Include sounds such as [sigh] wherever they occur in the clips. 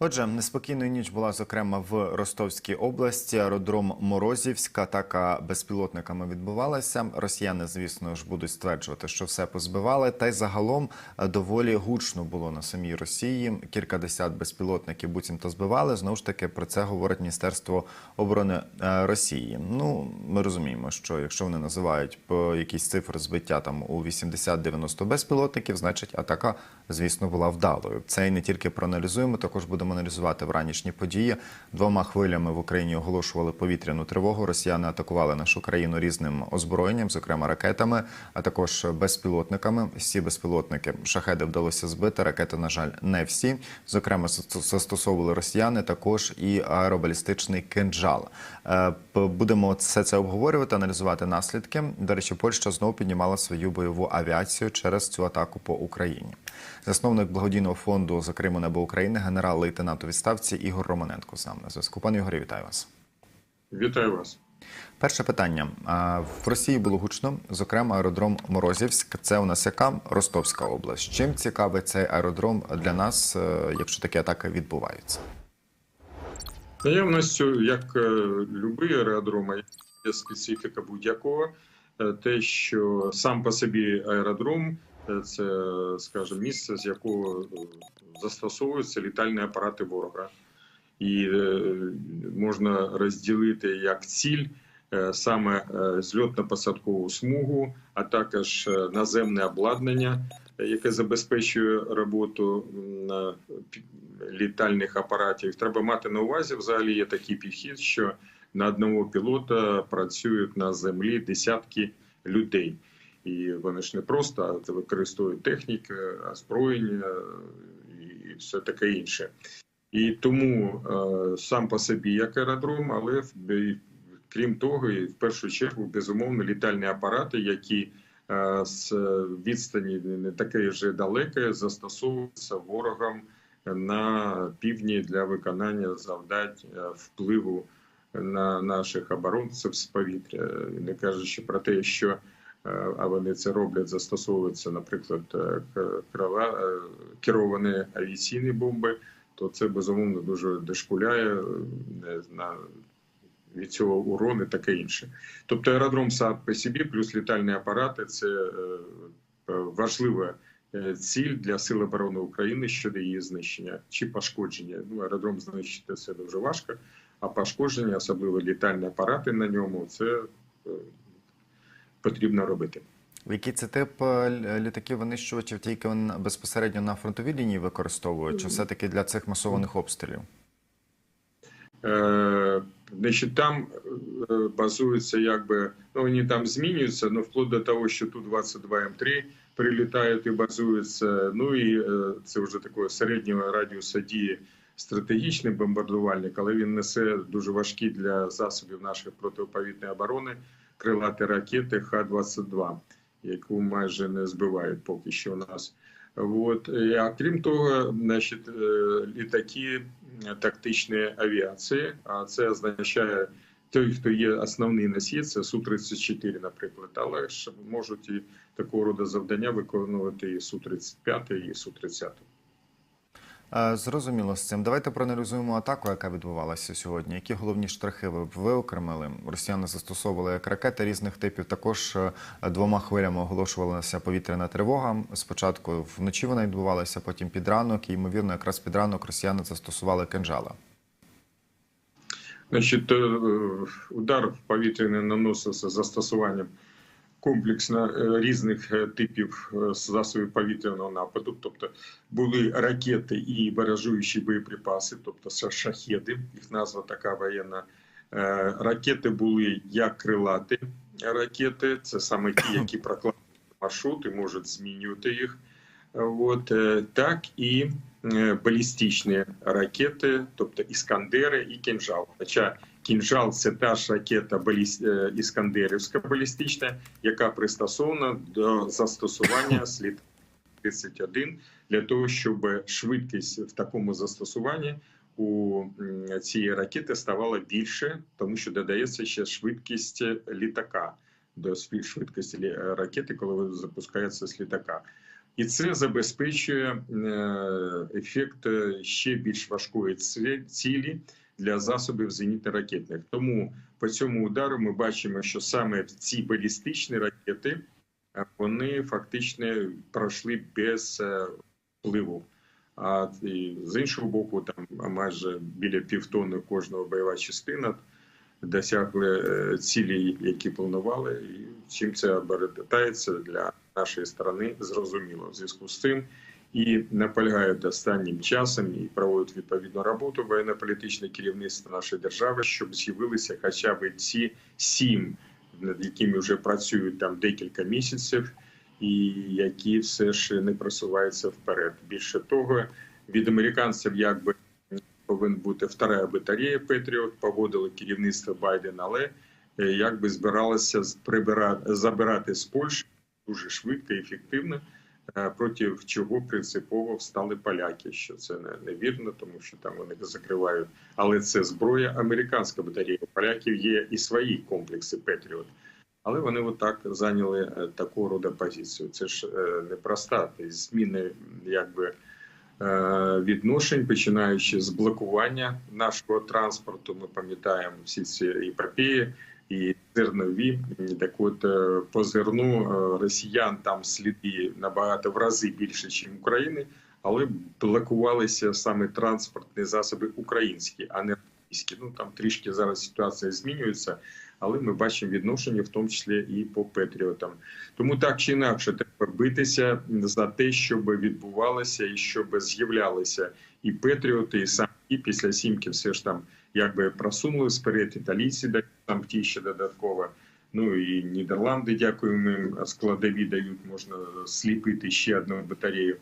Отже, неспокійною ніч була зокрема в Ростовській області. Аеродром Морозівська атака безпілотниками відбувалася. Росіяни, звісно ж, будуть стверджувати, що все позбивали. Та й загалом е, доволі гучно було на самій Росії. Кілька десят безпілотників буцімто збивали. Знову ж таки про це говорить Міністерство оборони е, Росії. Ну ми розуміємо, що якщо вони називають по якісь цифри збиття там у 80-90 безпілотників, значить атака, звісно, була вдалою. Це і не тільки проаналізуємо, також будемо аналізувати вранішні події. Двома хвилями в Україні оголошували повітряну тривогу. Росіяни атакували нашу країну різним озброєнням, зокрема ракетами, а також безпілотниками. Всі безпілотники шахеди вдалося збити. Ракети, на жаль, не всі. Зокрема, застосовували росіяни також і аеробалістичний кинджал. Е, Будемо все це обговорювати, аналізувати наслідки. До речі, Польща знову піднімала свою бойову авіацію через цю атаку по Україні. Засновник благодійного фонду за Криму небо України, генерал-лейтенант у відставці Ігор Романенко з нами на зв'язку. Пане Ігорі, вітаю вас. Вітаю вас. Перше питання. В Росії було гучно, зокрема, аеродром Морозівськ. Це у нас яка Ростовська область. Чим цікавий цей аеродром для нас, е, якщо такі атаки відбуваються? Наявністю, як е, любий аеродром, є специфіка будь-якого. Е, Те, що сам по собі аеродром це, скажімо, місце, з якого е, застосовуються літальні апарати ворога. І е, можна розділити як ціль е, саме зльотно-посадкову смугу, а також наземне обладнання, яке забезпечує роботу літальних апаратів. Треба мати на увазі, взагалі є такий підхід, що на одного пілота працюють на землі десятки людей. І вони ж не просто а використовують техніку, озброєння і все таке інше. І тому е, сам по собі як аеродром, але крім того, і в першу чергу, безумовно, літальні апарати, які е, з відстані не такої вже далекої застосовуються ворогом на півдні для виконання завдань е, впливу на наших оборонців з повітря, не кажучи про те, що е, а вони це роблять, застосовуються, наприклад, е, е, керовані авіаційні бомби то це безумовно дуже дошкуляє е, на від цього урон і таке інше. Тобто аеродром сам по собі, плюс літальні апарати це е, е, важлива е, ціль для Сил оборони України щодо її знищення чи пошкодження. Ну, аеродром знищити це дуже важко, а пошкодження, особливо літальні апарати на ньому, це е, потрібно робити. Який це тип е, лі- літаків винищувачів тільки безпосередньо на фронтовій лінії використовують, чи все-таки для цих масованих обстрілів? Е, Значить, там е, базуються, якби ну вони там змінюються, ну вплоть до того, що ту 22 М3 прилітають і базуються. Ну і е, це вже такого середнього радіуса дії стратегічний бомбардувальник, але він несе дуже важкі для засобів нашої протиповітряної оборони крилаті ракети Х-22, яку майже не збивають поки що у нас. От а крім того, значить, е, літаки е, тактичної авіації, а це означає той, хто є основний носій, це Су-34, наприклад, але ж можуть і такого роду завдання виконувати і Су-35, і Су-30. Е, Зрозуміло з цим. Давайте проаналізуємо атаку, яка відбувалася сьогодні. Які головні штрихи ви виокремили? Росіяни застосовували як ракети різних типів. Також е, двома хвилями оголошувалася повітряна тривога. Спочатку вночі вона відбувалася, потім під ранок. І ймовірно, якраз під ранок росіяни застосували кинжала. Значить, е, удар повітряний наносився застосуванням комплексно е, різних е, типів е, засобів повітряного нападу. Тобто були ракети і баражуючі боєприпаси, тобто шахеди, їх назва така воєнна. Ракети були як крилаті ракети, це саме ті, які [coughs] прокладають маршрут і можуть змінювати їх. От, так і балістичні ракети, тобто іскандери і кінжал. Хоча кінжал це та ж ракета е, іскандерівська балістична, яка пристосована до застосування [coughs] слід 31 для того, щоб швидкість в такому застосуванні у цієї ракети ставала більше, тому що додається ще швидкість літака до швидкості ракети, коли запускається з літака. І це забезпечує е, ефект е, ще більш важкої цілі для засобів зенітно-ракетних. Тому по цьому удару ми бачимо, що саме ці балістичні ракети е, вони фактично пройшли без е, впливу. А з іншого боку, там майже біля півтонни кожного бойова частина досягли е, цілі, які планували, і чим це обертається для нашої сторони, зрозуміло в зв'язку з цим. І наполягають останнім часом і проводять відповідну роботу воєнно-політичне керівництво нашої держави, щоб з'явилися хоча б ці сім, над якими вже працюють там декілька місяців, і які все ж не просуваються вперед. Більше того, від американців якби повинна бути втора батарея Петріот, погодили керівництво Байдена, але е, якби збиралося з- прибирати забирати з Польщі дуже швидко і ефективно. Е, Проти чого принципово встали поляки, що це не невірно, тому що там вони закривають. Але це зброя американська батарея. Поляків є і свої комплекси Петріот. Але вони отак зайняли е, таку роду позицію. Це ж е, непроста зміни, якби відношень, починаючи з блокування нашого транспорту. Ми пам'ятаємо всі ці епопеї і зернові. Так от е, по зерну е, росіян там сліди набагато в рази більше, ніж України, але блокувалися саме транспортні засоби українські, а не російські. Ну там трішки зараз ситуація змінюється, але ми бачимо відношення, в тому числі і по Петріотам. Тому так чи інакше треба битися за те, щоб відбувалося і щоб з'являлися і Петріоти, і сам і після сімки все ж там якби просунули вперед, італійці дають там ті ще додатково. Ну і Нідерланди, дякуємо складові дають, можна сліпити ще одну батарею.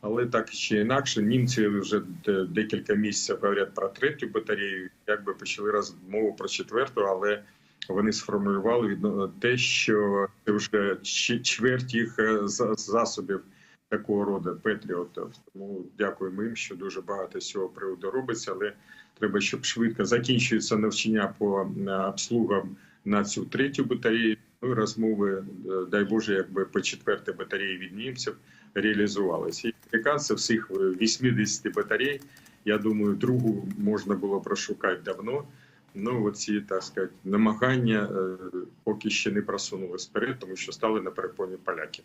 Але так чи інакше, німці вже декілька місяців говорять про третю батарею, якби почали розмову про четверту, але вони сформулювали те, що це вже чверть їх е, за- засобів такого роду патріотів. Тому дякуємо їм, що дуже багато цього приводу робиться, але треба, щоб швидко закінчується навчання по е, обслугам на цю третю батарею. Ну розмови, е, дай Боже, якби по четвертій батареї від німців реалізувалися. І американці всіх 80 батарей, я думаю, другу можна було прошукати давно. Ну, оці, так сказати, намагання е, поки ще не просунулись вперед, тому що стали на перепоні поляки.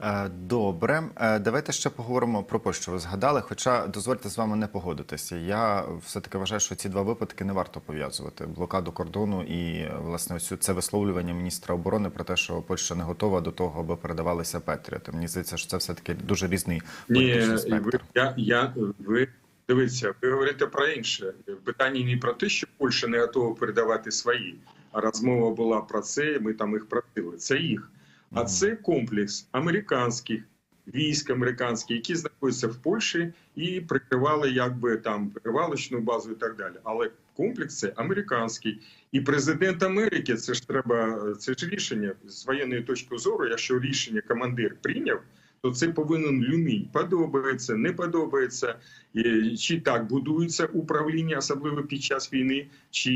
Е, Добре, Е, давайте ще поговоримо про Польщу. Ви згадали, хоча дозвольте з вами не погодитися. Я все таки вважаю, що ці два випадки не варто пов'язувати: блокаду кордону і власне ось це висловлювання міністра оборони про те, що Польща не готова до того, аби передавалися Петріоти. Мені здається, що це все таки дуже різний політичний ви, спектр. я, я, ви дивіться, ви говорите про інше. Питання не про те, що Польща не готова передавати свої, а розмова була про це. Ми там їх просили. Це їх. А це комплекс американських військ американських, які знаходяться в Польщі і прикривали якби там перевалочну базу і так далі. Але комплекс це американський. І президент Америки, це ж треба, це ж рішення з воєнної точки зору. Якщо рішення командир прийняв, то це повинен люмінь. Подобається, не подобається. Чи так будується управління, особливо під час війни, чи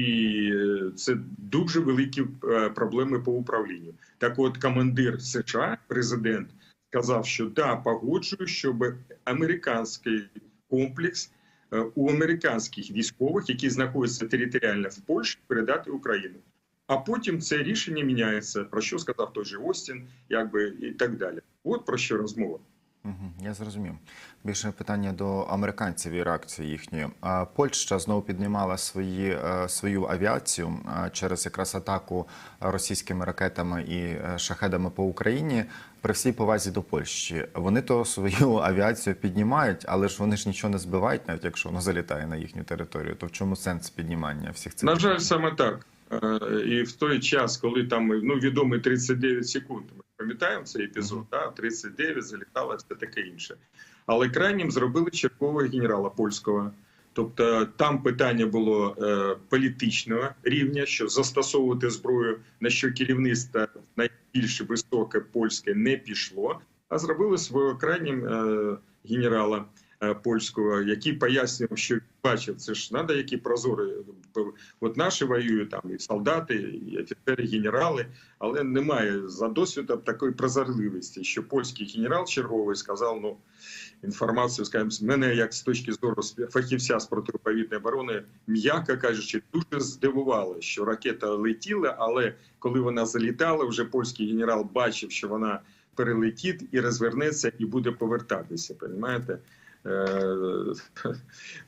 е, це дуже великі е, проблеми по управлінню. Так, от командир США, президент, сказав, що да, погоджую, щоб американський комплекс е, у американських військових, які знаходяться територіально в Польщі, передати Україну. А потім це рішення міняється. Про що сказав той же Остін, якби і так далі. От про що розмова. Я зрозумів. Більше питання до американців і реакції їхньої. Польща знову піднімала свої, е, свою авіацію е, через якраз атаку російськими ракетами і е, шахедами по Україні. При всій повазі до Польщі. Вони то свою [laughs] авіацію піднімають, але ж вони ж нічого не збивають, навіть якщо воно залітає на їхню територію. То в чому сенс піднімання всіх цих? На жаль, саме так. Е, І в той час, коли там ну відомий 39 секунд, ми пам'ятаємо цей епізод, да? 39 залітало, все таке інше. Але крайнім зробили чергового генерала польського. Тобто там питання було е, політичного рівня, що застосовувати зброю, на що керівництво найбільш високе польське не пішло, а зробили свого крайнім е, генерала польського, який пояснював, що бачив, це ж треба, які прозорі. От наші воюють там і солдати, і офіцери, генерали, але немає за досвідом такої прозорливості, що польський генерал черговий сказав, ну інформацію, скажімо, з мене як з точки зору фахівця з протиповітної оборони, м'яко кажучи, дуже здивувало, що ракета летіла, але коли вона залітала, вже польський генерал бачив, що вона перелетить і розвернеться, і буде повертатися. Понімаєте? Е,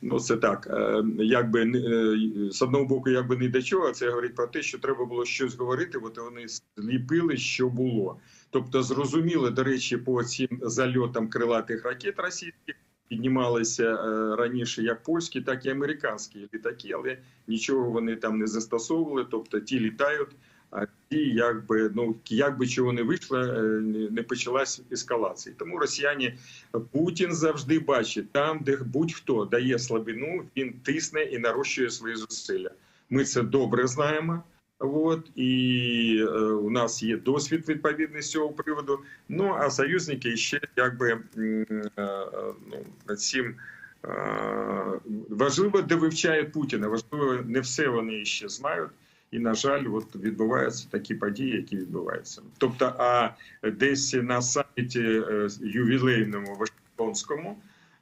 Ну, це так. Е, Якби е, з одного боку, якби не до чого, це говорить про те, що треба було щось говорити, от вони зліпили, що було. Тобто, зрозуміло, до речі, по цим зальотам крилатих ракет російських піднімалися раніше як польські, так і американські літаки, але нічого вони там не застосовували. Тобто ті літають, ті, якби ну якби чого не вийшло, е, не почалась ескалація. Тому росіяни Путін завжди бачить там, де будь-хто дає слабину, він тисне і нарощує свої зусилля. Ми це добре знаємо. От і е, у нас є досвід відповідний з цього приводу. Ну а союзники ще якби е, е, ну, цим е, важливо, де вивчають Путіна. Важливо, не все вони ще знають. І на жаль, от відбуваються такі події, які відбуваються. Тобто, а десь на саміті е, ювілейному Вашингтонському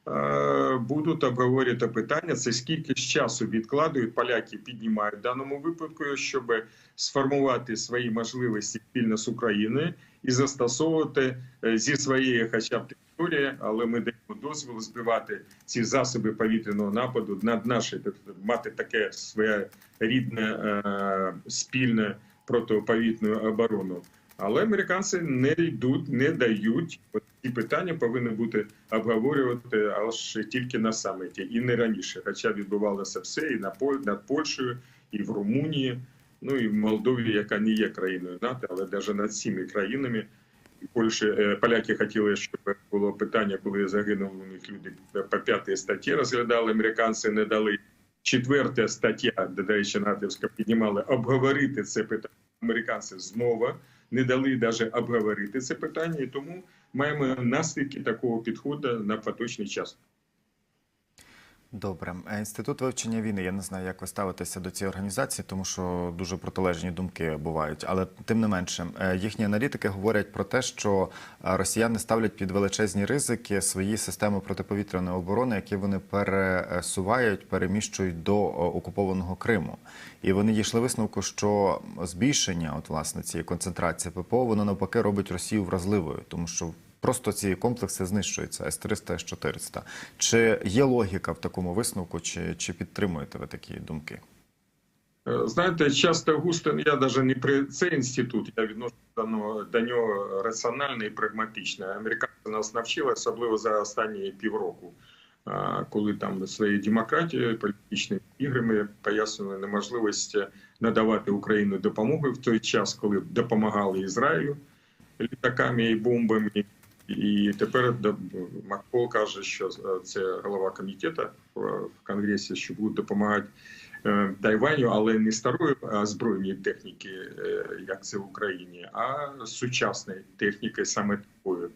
е, будуть обговорювати питання. Це скільки ж часу відкладують поляки, піднімають в даному випадку, щоб сформувати свої можливості спільно з Україною і застосовувати е, зі своєї, хоча б території, але ми даємо дозвіл збивати ці засоби повітряного нападу над тобто мати таке своє рідне е, спільне протиповітну оборону. Але американці не йдуть, не дають. Ці питання повинні бути обговорювати аж тільки на саміті, і не раніше. Хоча відбувалося все і на Поль, над Польщею, і в Румунії, ну і в Молдові, яка не є країною НАТО, але навіть над цими країнами. Польщі е, поляки хотіли, щоб було питання, коли загинули у них люди по п'ятій статті розглядали. Американці не дали. Четверта стаття, речі, натівська піднімали обговорити це питання. Американці знову не дали навіть обговорити це питання, і тому маємо наслідки такого підходу на поточний час. Добре, Е, інститут вивчення війни. Я не знаю, як ви ставитеся до цієї організації, тому що дуже протилежні думки бувають. Але тим не менше, е, їхні аналітики говорять про те, що е, росіяни ставлять під величезні ризики свої системи протиповітряної оборони, які вони пересувають, переміщують до окупованого Криму. І вони дійшли висновку, що збільшення, от власне цієї концентрації ППО, воно навпаки робить Росію вразливою, тому що Просто ці комплекси знищуються С-300, С-400. Чи є логіка в такому висновку, чи, чи підтримуєте ви такі думки? Е, Знаєте, часто густо я навіть не при цей інститут, я відношу до нього, раціонально і прагматично. Американці нас навчили, особливо за останні півроку, а, коли там своєю демократією, політичними іграми пояснювали неможливість надавати Україні допомогу в той час, коли допомагали Ізраїлю літаками і бомбами. І тепер да, Макпол каже, що е, це голова комітету в Конгресі, що будуть допомагати е, Тайваню, але не старої збройної техніки, е, як це в Україні, а сучасної техніки, саме такою.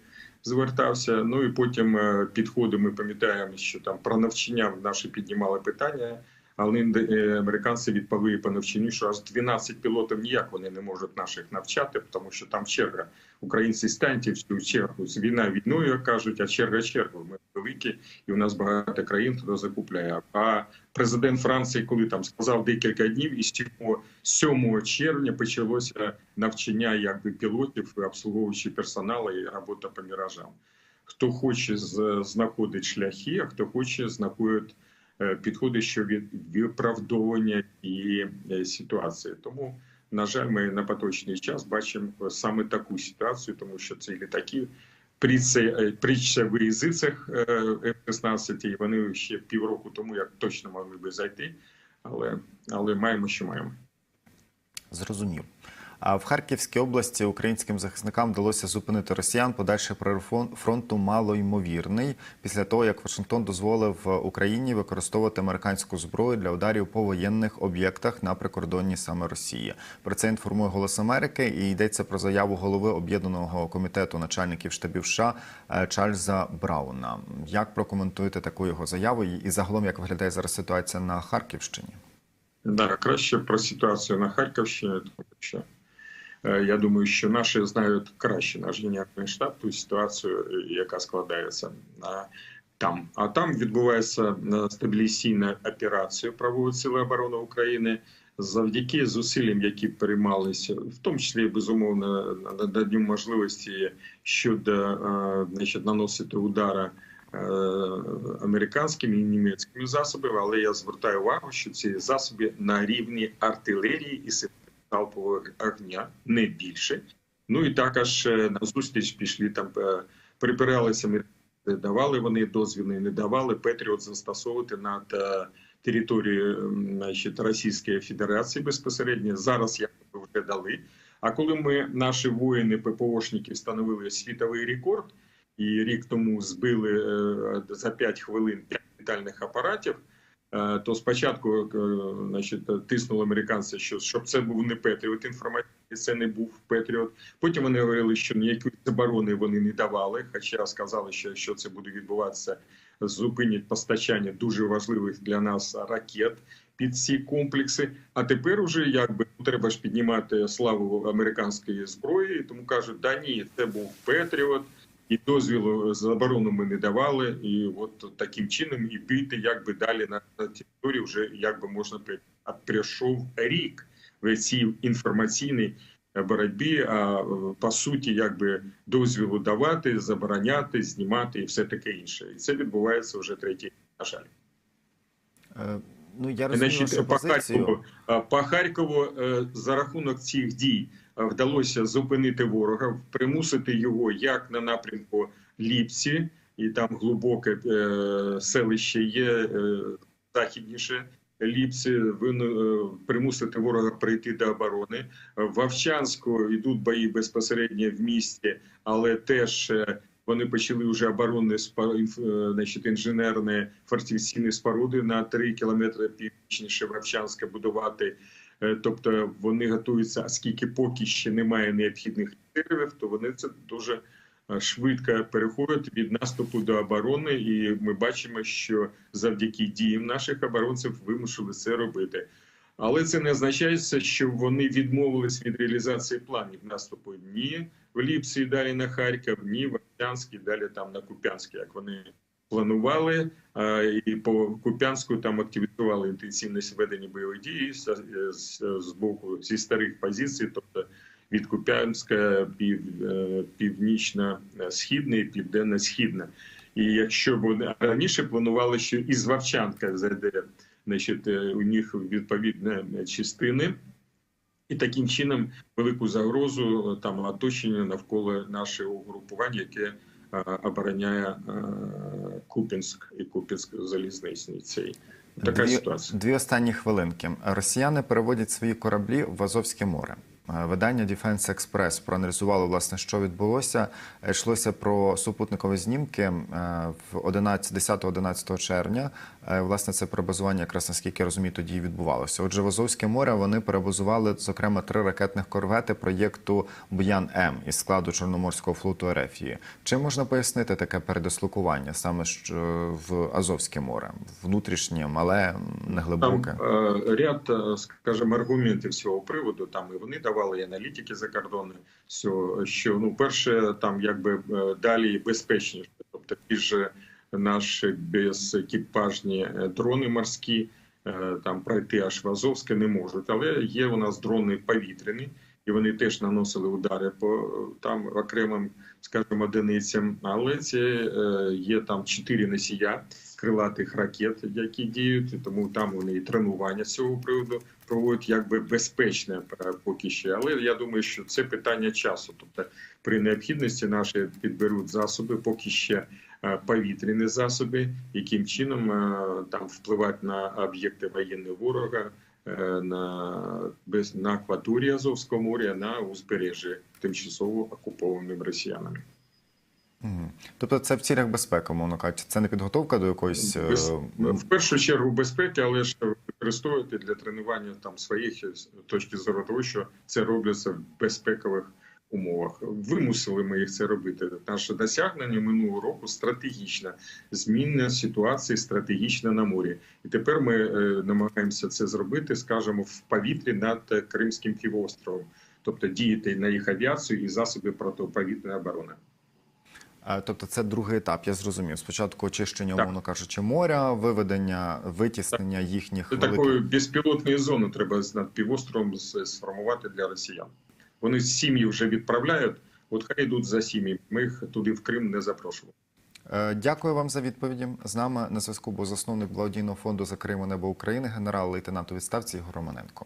Звертався. Ну і потім підходи. Ми пам'ятаємо, що там про навчання наші піднімали питання. Але е, американці відповіли по навчанню, що аж 12 пілотів ніяк вони не можуть наших навчати, тому що там черга. Українці станьте в цю чергу. З війна війною кажуть, а черга чергу. Ми великі, і у нас багато країн хто закупляє. А президент Франції, коли там сказав декілька днів, і з 7 червня почалося навчання якби пілотів, обслуговуючи персоналу і робота по міражам. Хто хоче знаходить шляхи, а хто хоче знаходить е, підходи, що від виправдовування і ситуації. Тому, на жаль, ми на поточний час бачимо саме таку ситуацію, тому що ці літаки при це при в язицях F-16, і вони ще півроку тому як точно могли би зайти, але, але маємо, що маємо. Зрозумів. В Харківській області українським захисникам вдалося зупинити росіян. Подальший прорив фронту малоймовірний після того, як Вашингтон дозволив Україні використовувати американську зброю для ударів по воєнних об'єктах на прикордонні саме Росії. Про це інформує Голос Америки і йдеться про заяву голови об'єднаного комітету начальників штабів США е, Чарльза Брауна. Як прокоментуєте таку його заяву і загалом як виглядає зараз ситуація на Харківщині? Да, краще про ситуацію на Харківщині, тому що е, я думаю, що наші знають краще наш генеральний штаб ту ситуацію, е, яка складається на там. А там відбувається е, стабілізаційна операція правової сили оборони України. Завдяки зусиллям, які приймалися, в тому числі безумовно наданню можливості щодо е, значить, наносити удари е, американськими і німецькими засобами, але я звертаю увагу, що ці засоби на рівні артилерії і залпового огня не більше. Ну і також е, на зустріч пішли там, е, припиралися американці, давали вони дозвіли, не давали Петріот застосовувати над е, територією Російської Федерації безпосередньо. Зараз як вже дали. А коли ми наші воїни ППОшники встановили світовий рекорд, і рік тому збили е, за 5 хвилин 5 літальних апаратів. Е, То спочатку е, значить, тиснули американці, що щоб це був не Петріот інформаційний, це не був Петріот. Потім вони говорили, що ніякої заборони вони не давали. Хоча сказали, що якщо це буде відбуватися, зупинять постачання дуже важливих для нас ракет під ці комплекси. А тепер уже якби ну, треба ж піднімати славу американської зброї. Тому кажуть, да ні, це був Петріот. І дозвілу заборону ми не давали, і от таким чином і бити якби далі на на території вже якби можна. А прийшов рік в цій інформаційній боротьбі. А е, по суті, якби дозвілу давати, забороняти, знімати і все таке інше. І це відбувається вже третій, на жаль. Е, Ну я розумію Значить, вашу по позицію. Харкову, по Харкову е, за рахунок цих дій е, вдалося зупинити ворога, примусити його як на напрямку Ліпці, і там глибоке е, селище є е, західніше. Ліпці вину- е, примусити ворога прийти до оборони. В Вовчанську йдуть бої безпосередньо в місті, але теж е, вони почали вже оборонні е, значить, інженерні фортифікаційні споруди на 3 кілометри північніше Вовчанська будувати. Е, Тобто вони готуються, оскільки поки ще немає необхідних резервів, то вони це дуже е, швидко переходять від наступу до оборони, і ми бачимо, що завдяки діям наших оборонців вимушили це робити. Але це не означає, що вони відмовились від реалізації планів наступу ні в Ліпсі, далі на Харків, ні в Овчанській, далі там на Куп'янській, як вони планували. І по Куп'янську там активізували інтенсивність ведення бойових дій з, з, з боку зі старих позицій, тобто від Куп'янська пів, е, північно-східна і південно-східна. І якщо вони раніше планували, що із Вовчанка зайде значить, е, у них відповідні частини, і таким чином велику загрозу е, там оточення навколо нашого угрупування, яке е, обороняє Купінськ і Купінськ залізничний. Цей така дві, ситуація. Дві останні хвилинки. Росіяни переводять свої кораблі в Азовське море. Видання Defense Express проаналізувало власне, що відбулося. Йшлося про супутникові знімки в 11 10-11 червня. Власне, це перебазування, якраз наскільки я розумію, тоді відбувалося. Отже, в Азовське море вони перебазували зокрема три ракетних корвети проєкту Буян М із складу Чорноморського флоту Ерефії. Чим можна пояснити таке передислокування саме в Азовське море? Внутрішнє, мале, Там неглибоке? е, ряд, е, скажімо, аргументів цього приводу. Там і вони давали і аналітики закордонні, що, що ну, перше, там якби е, далі безпечніше, тобто ж наші безекіпажні е, дрони морські, е, там пройти аж в Азовське не можуть. Але є у нас дрони повітряні, і вони теж наносили удари по е, там окремим, скажімо, одиницям. Але це є там чотири носія крилатих ракет, які діють, тому там вони і тренування з цього приводу проводять якби безпечне поки ще. Але я думаю, що це питання часу. Тобто, при необхідності наші підберуть засоби, поки ще повітряні засоби, яким чином е, там впливати на об'єкти воєнного ворога. е, на, без, на акваторії Азовського моря на узбережжі тимчасово окупованим росіянами. Тобто це в цілях безпеки, мовно кажучи, це не підготовка до якоїсь. е, Без- в першу чергу безпеки, але ж використовувати для тренування там своїх з точки зору того, що це робляться в безпекових умовах. Вимусили ми їх це робити. Наше досягнення минулого року стратегічна зміна ситуації стратегічна на морі. І тепер ми е, намагаємося це зробити, скажімо, в повітрі над Кримським півостровом, тобто діяти на їх авіацію і засоби протиповітряної оборони. Тобто це другий етап, я зрозумів. Спочатку очищення, умовно кажучи, моря, виведення, витіснення їхніх великих... такої безпілотної зони треба над півостровом сформувати для росіян. Вони сім'ї вже відправляють. От хай йдуть за сім'ї. Ми їх туди в Крим не запрошували. Е, Дякую вам за відповіді. З нами на зв'язку був засновник благодійного фонду за Криму небо України, генерал-лейтенант у відставці Ігор Романенко.